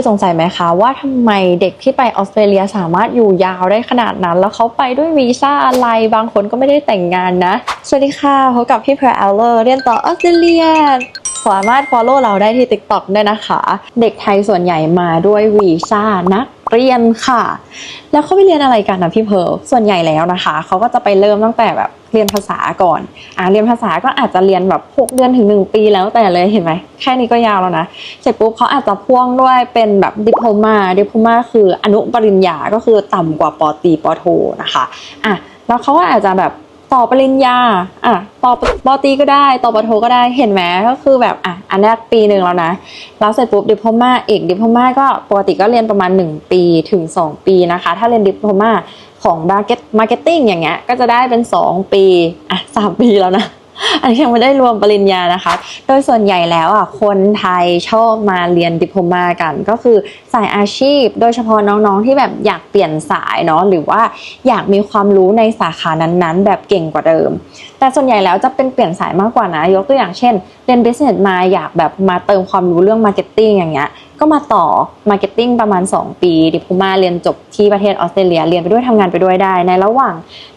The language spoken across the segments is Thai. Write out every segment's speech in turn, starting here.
ยสงสัยไหมคะว่าทำไมเด็กที่ไปออสเตรเลียสามารถอยู่ยาวได้ขนาดนั้น แล้วเขาไปด้วยวีซ่าอะไรบางคนก็ไม่ได้แต่งงานนะ สวัสดีค่ะพบกับพี่เพร์ลเลอร์เรียนต่อออสเตรเลียสามารถ follow เราได้ที่ TikTok ด้วยนะคะ เด็กไทยส่วนใหญ่มาด้วยวีซ่านักเรียนค่ะ แล้วเขาไปเรียนอะไรกันนะพี่เพร์ลส่วนใหญ่แล้วนะคะ เขาก็จะไปเริ่มตั้งแต่แบบ เรียนภาษาก่อนอ่าเรียนภาษาก็อาจจะเรียนแบบ6เดือนถึง 1 ปีแล้วแต่เลยเห็นไหมแค่นี้ก็ยาวแล้วนะเสร็จปุ๊บเขาอาจจะพ่วงด้วยเป็นแบบดิพโลมาดิพโลมาคืออนุปริญญาก็คือต่ำกว่าปอตีปอโทนะคะอะแล้วเขาก็อาจจะแบบต่อปริญญาอะต่อปอตีก็ได้ ต่อปอโทก็ได้เห็นไหมก็คือแบบอะ อันนี้ปีหนึ่งแล้วนะ แล้วเสร็จปุ๊บดิโพมาเอกดิโพมาก็ปกติก็เรียนประมาณ 1 ปีถึง 2 ปีนะคะ ถ้าเรียนดิโพมาของมาร์เก็ตมาร์เก็ตติ้งอย่างเงี้ยก็จะได้เป็น 2 ปีอะสามปีแล้วนะ อันนี้ยังไม่ได้รวมปริญญานะคะ โดยส่วนใหญ่แล้วอะคนไทยชอบมาเรียนดิโพมากัน ก็คือสายอาชีพ โดยเฉพาะน้องๆที่แบบอยากเปลี่ยนสายเนาะหรือว่าอยากมีความรู้ในสาขานั้นๆ แบบเก่งกว่าเดิม แต่ส่วนใหญ่แล้วจะเป็นเปลี่ยนสายมากกว่านะ ยกตัวอย่างเช่นเรียน business มาอยากแบบมาเติมความรู้เรื่อง marketing อย่างเงี้ย ก็มาต่อ marketing ประมาณ 2 ปีดิโพมาเรียนจบที่ประเทศออสเตรเลียเรียนไปด้วยทำงานไปด้วยได้ ในระหว่าง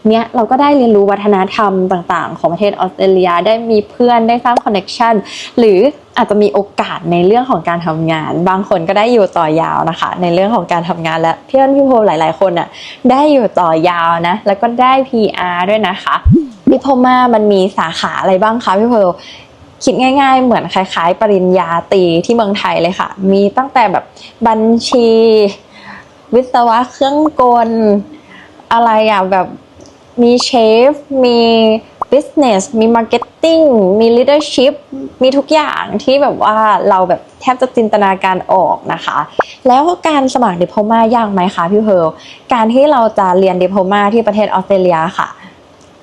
เนี้ยเราก็ได้เรียนรู้วัฒนธรรมต่างๆ ของประเทศออสเตรเลียได้มีเพื่อนได้สร้างคอนเน็ชันหรืออาจจะมีโอกาสในเรื่องของการทำงาน บางคนก็ได้อยู่ต่อยาวนะคะ ในเรื่องของการทำงานและเพื่อนพี่โพหลาย ๆ คนอะได้อยู่ต่อยาวนะ แล้วก็ได้ PR ด้วยนะคะดิโพมามันมีสาขาอะไรบ้างคะพี่โพ คิดง่าย ๆ เหมือนคล้ายๆ ปริญญาตรีที่เมืองไทยเลยค่ะ มีตั้งแต่แบบบัญชี วิศวะเครื่องกล อะไรอะแบบมีเชฟ มี business มี marketing มี leadership มีทุกอย่างที่แบบว่าเราแบบแทบจะจินตนาการออกนะคะ แล้วการสมัครดิโพมายากไหมคะพี่เพร์ลการที่เราจะเรียนดิโพมาที่ประเทศออสเตรเลียค่ะ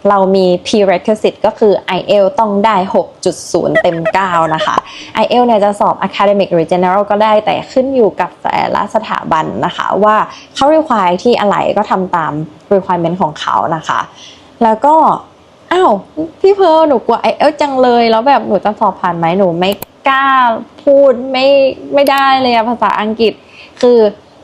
เรามี prerequisite ก็คือ IELTS ต้องได้ 6.0 เต็ม 9 นะคะ IELTS เนี่ยจะสอบ academic หรือ general ก็ได้แต่ขึ้นอยู่กับแต่ละสถาบันนะคะ ว่าเขา require ที่อะไรก็ทำตาม requirement ของเขานะคะ แล้วก็อ้าวพี่เพร์ลหนูกลัว IELT จังเลย แล้วแบบหนูจะสอบผ่านไหมหนูไม่กล้าพูดไม่ไม่ได้เลยอะภาษาอังกฤษ คือ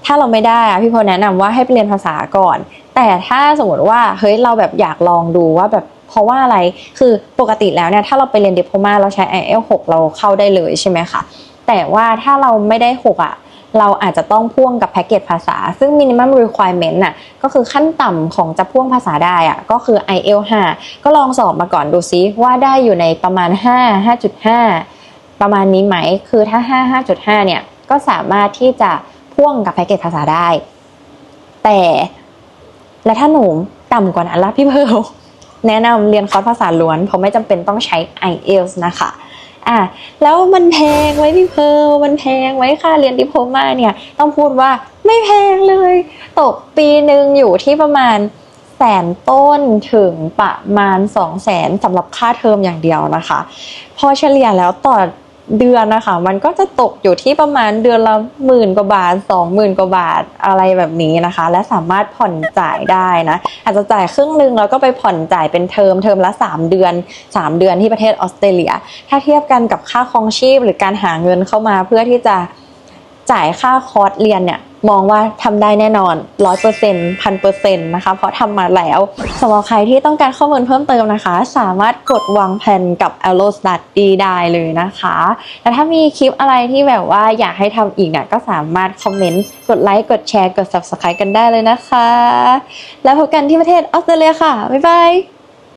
ถ้าเราไม่ได้อะพี่เพร์ลแนะนำว่าให้ไปเรียนภาษาก่อน แต่ถ้าสมมติว่าเฮ้ยเราแบบอยากลองดูว่าแบบเพราะว่าอะไรคือปกติแล้วเนี่ยถ้าเราไปเรียนดิโพมาเราใช้ IELTS 6เราเข้าได้เลยใช่ไหมคะแต่ว่าถ้าเราไม่ได้ 6 อะ เราอาจจะต้องพ่วงกับแพ็กเกจภาษา ซึ่ง minimum requirement น่ะก็คือขั้นต่ำของจะพ่วงภาษาได้อะก็คือ IELTS 5ก็ลองสอบมาก่อนดูซิว่าได้อยู่ในประมาณ 5 5.5 ประมาณนี้ไหมคือถ้า 5 5.5 เนี่ยก็สามารถที่จะพ่วงกับแพ็กเกจภาษาได้ แต่ และถ้าหนูต่ำกว่านั้นล่ะพี่เพิร์ลแนะนำเรียนคอร์สภาษาล้วน เพราะไม่จำเป็นต้องใช้ IELTS นะคะอะแล้วมันแพงไหมพี่เพิร์ลมันแพงไหมค่าเรียนดิโพมาเนี่ยต้องพูดว่าไม่แพงเลย ตกปีหนึ่งอยู่ที่ประมาณแสนต้นถึงประมาณ 2 0 0แสนสำหรับค่าเทอมอย่างเดียวนะคะ พอเฉลี่ยแล้วต่อ เดือนนะคะ มันก็จะตกอยู่ที่ประมาณเดือนละหมื่นกว่าบาทสองหมื่นกว่าบาทอะไรแบบนี้นะคะ และสามารถผ่อนจ่ายได้นะ อาจจะจ่ายครึ่งหนึ่งแล้วก็ไปผ่อนจ่ายเป็นเทอมเทอมละ 3 เดือน 3 เดือนที่ประเทศออสเตรเลีย ถ้าเทียบกันกับค่าครองชีพหรือการหาเงินเข้ามาเพื่อที่จะ จ่ายค่าคอร์สเรียนเนี่ยมองว่าทำได้แน่นอนร้อยเปอร์เซ็นต์พันเปอร์เซ็นต์นะคะเพราะทำมาแล้วสำหรับใครที่ต้องการข้อมูลเพิ่มเติมนะคะ สามารถกดวางแผนกับ a l o Study ได้เลยนะคะและถ้ามีคลิปอะไรที่แบบว่าอยากให้ทำอีกเนี่ยก็สามารถคอมเมนต์กดไลค์กดแชร์กด Subscribe กันได้เลยนะคะ แล้วพบกันที่ประเทศออสเตรเลียค่ะ บ๊ายบาย